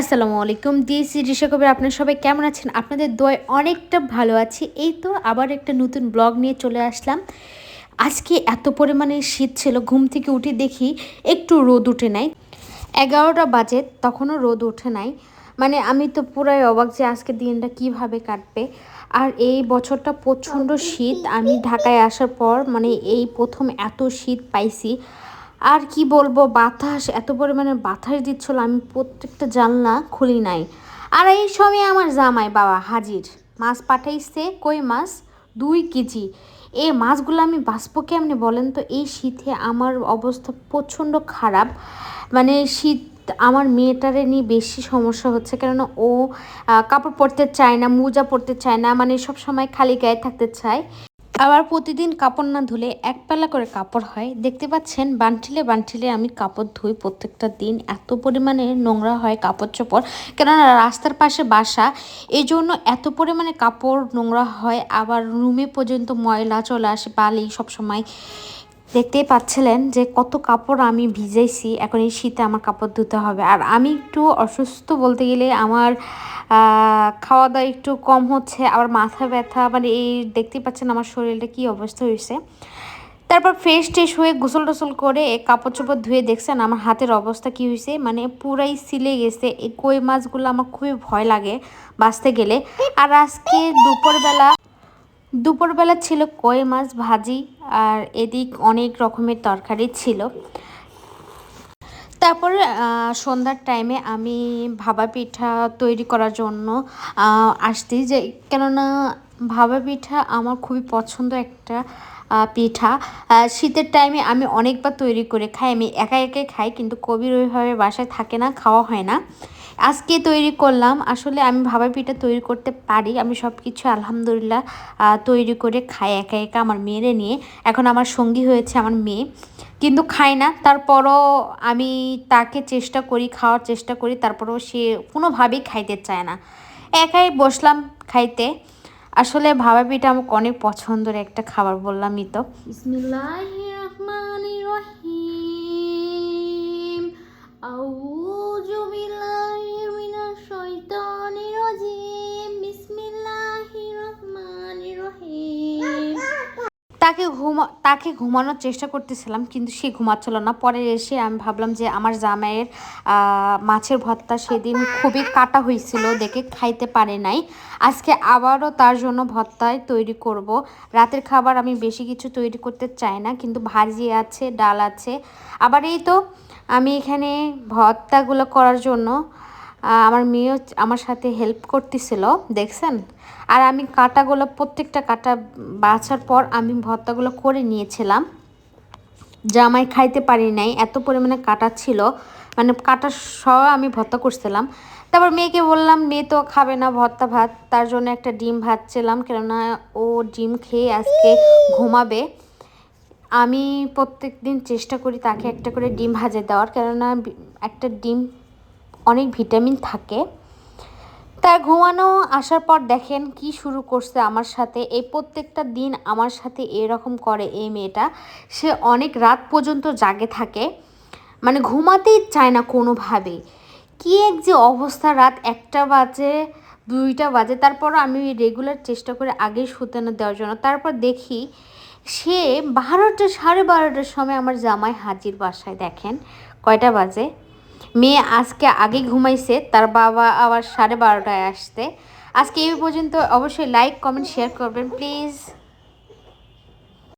আসসালামু আলাইকুম। দিয়েছি ঋষা কবির আপনার সবাই কেমন আছেন? আপনাদের দোয় অনেকটা ভালো আছি। এই তো আবার একটা নতুন ব্লগ নিয়ে চলে আসলাম। আজকে এত পরিমাণে শীত ছিল, ঘুম থেকে উঠে দেখি একটু রোদ উঠে নাই। এগারোটা বাজে, তখনও রোদ উঠে নাই। মানে আমি তো পুরাই অবাক যে আজকে দিনটা কীভাবে কাটবে। আর এই বছরটা প্রচণ্ড শীত। আমি ঢাকায় আসার পর মানে এই প্রথম এত শীত পাইছি। আর কি বলব, বাতাস, এত পরিমাণে বাতাস দিচ্ছিল, আমি প্রত্যেকটা জানলা খুলি নাই। আর এই সময় আমার জামাই বাবা হাজির। মাছ পাঠাইছে, কই মাছ? দুই কেজি। এই মাছগুলো আমি বাঁচবো কেমনি বলেন তো? এই শীতে আমার অবস্থা প্রচণ্ড খারাপ। মানে শীত আমার মেয়েটারে নিয়ে বেশি সমস্যা হচ্ছে, কেননা ও কাপড় পরতে চায় না, মোজা পরতে চায় না মানে সব সময় খালি গায়ে থাকতে চায়। আবার প্রতিদিন কাপড় না ধুলে এক পাল্লা করে কাপড় হয়। দেখতে পাচ্ছেন বান্ঠিলে বান্ঠিলে আমি কাপড় ধুই প্রত্যেকটা দিন। এত পরিমাণে নোংরা হয় কাপড় চোপড়। কেননা রাস্তার পাশে বাসা এই জন্য এত পরিমাণে কাপড় নোংরা হয়। আবার রুমে পর্যন্ত ময়লা চলে আসে, বালি সবসময়। দেখতেই পাচ্ছিলেন যে কত কাপড় আমি ভিজাইছি। এখন এই শীতে আমার কাপড় ধুতে হবে। আর আমি একটু অসুস্থ বলতে গেলে আমার খাওয়া দাওয়া একটু কম হচ্ছে। আবার মাথা ব্যথা মানে এই দেখতেই পাচ্ছেন আমার শরীরটা কি অবস্থা হয়েছে। তারপর ফ্রেশ ট্রেশ হয়ে গোসল টোসল করে কাপড় চোপড় ধুয়ে দেখছেন আমার হাতের অবস্থা কি হয়েছে। মানে পুরাই সিলে গেছে। এই কই মাছগুলো আমার খুবই ভয় লাগে বাঁচতে গেলে। আর আজকে দুপুরবেলা দুপুরবেলা ছিল কই মাছ ভাজি আর এদিক অনেক রকমের তরকারি ছিল। তারপর সন্ধ্যার টাইমে আমি ভাবা পিঠা তৈরি করার জন্য আসছি যে, কেননা ভাবা পিঠা আমার খুবই পছন্দ একটা পিঠা। শীতের টাইমে আমি অনেকবার তৈরি করে খাই। আমি একা একাই খাই, কিন্তু কবির ওইভাবে বাসায় থাকে না, খাওয়া হয় না। আজকে তৈরি করলাম। আসলে আমি ভাবা পিঠা তৈরি করতে পারি। আমি সব কিছু আলহামদুলিল্লাহ তৈরি করে খাই একা একা আমার মেয়েরে নিয়ে। এখন আমার সঙ্গী হয়েছে আমার মেয়ে, কিন্তু খাই না। তারপরও আমি তাকে চেষ্টা করি, খাওয়ার চেষ্টা করি। তারপরও সে কোনোভাবেই খাইতে চায় না। একাই বসলাম খাইতে। আসলে ভাবা পিঠা আমাকে অনেক পছন্দের একটা খাবার বললামই তো। বিসমিল্লাহির তাকে ঘুমা, তাকে ঘুমানোর চেষ্টা করতেছিলাম, কিন্তু সে ঘুমাচ্ছিল না। পরে এসে আমি ভাবলাম যে আমার জামাইয়ের মাছের ভর্তা সেদিন খুবই কাটা হয়েছিল, দেখে খাইতে পারে নাই। আজকে আবারও তার জন্য ভর্তাই তৈরি করব। রাতের খাবার আমি বেশি কিছু তৈরি করতে চাই না, কিন্তু ভাজি আছে, ডাল আছে। আবার এই তো আমি এখানে ভর্তাগুলো করার জন্য আমার মেয়েও আমার সাথে হেল্প করতেছিল, দেখছেন? আর আমি কাটাগুলো, প্রত্যেকটা কাটা বাছার পর আমি ভর্তাগুলো করে নিয়েছিলাম। জামাই খাইতে পারি নাই, এত পরিমাণে কাটা ছিল মানে কাটা সহ আমি ভর্তা করছিলাম। তারপর মেয়েকে বললাম, মেয়ে তো খাবে না ভর্তা ভাত। তার জন্য একটা ডিম ভাজছিলাম, কেননা ও ডিম খেয়ে আজকে ঘুমাবে। আমি প্রত্যেক দিন চেষ্টা করি তাকে একটা করে ডিম ভাজে দেওয়ার, কেননা একটা ডিম অনেক ভিটামিন থাকে। তার ঘুমানো আসার পর দেখেন কি শুরু করছে আমার সাথে। এই প্রত্যেকটা দিন আমার সাথে এরকম করে এই মেয়েটা। সে অনেক রাত পর্যন্ত জাগে থাকে। মানে ঘুমাতেই চায় না কোনোভাবেই কি এক যে অবস্থা রাত একটা বাজে, দুইটা বাজে তারপর আমি রেগুলার চেষ্টা করে আগে শুতে না দেওয়ার জন্য। তারপর দেখি সে বারোটা, সাড়ে বারোটার সময় আমার জামাই হাজির বাসায়, দেখেন। কয়টা বাজে? মেয়ে আজকে আগে ঘুমাইছে, তার বাবা আবার সাড়ে বারোটায় আসতে আজকে এই পর্যন্ত অবশ্যই লাইক কমেন্ট শেয়ার করবেন প্লিজ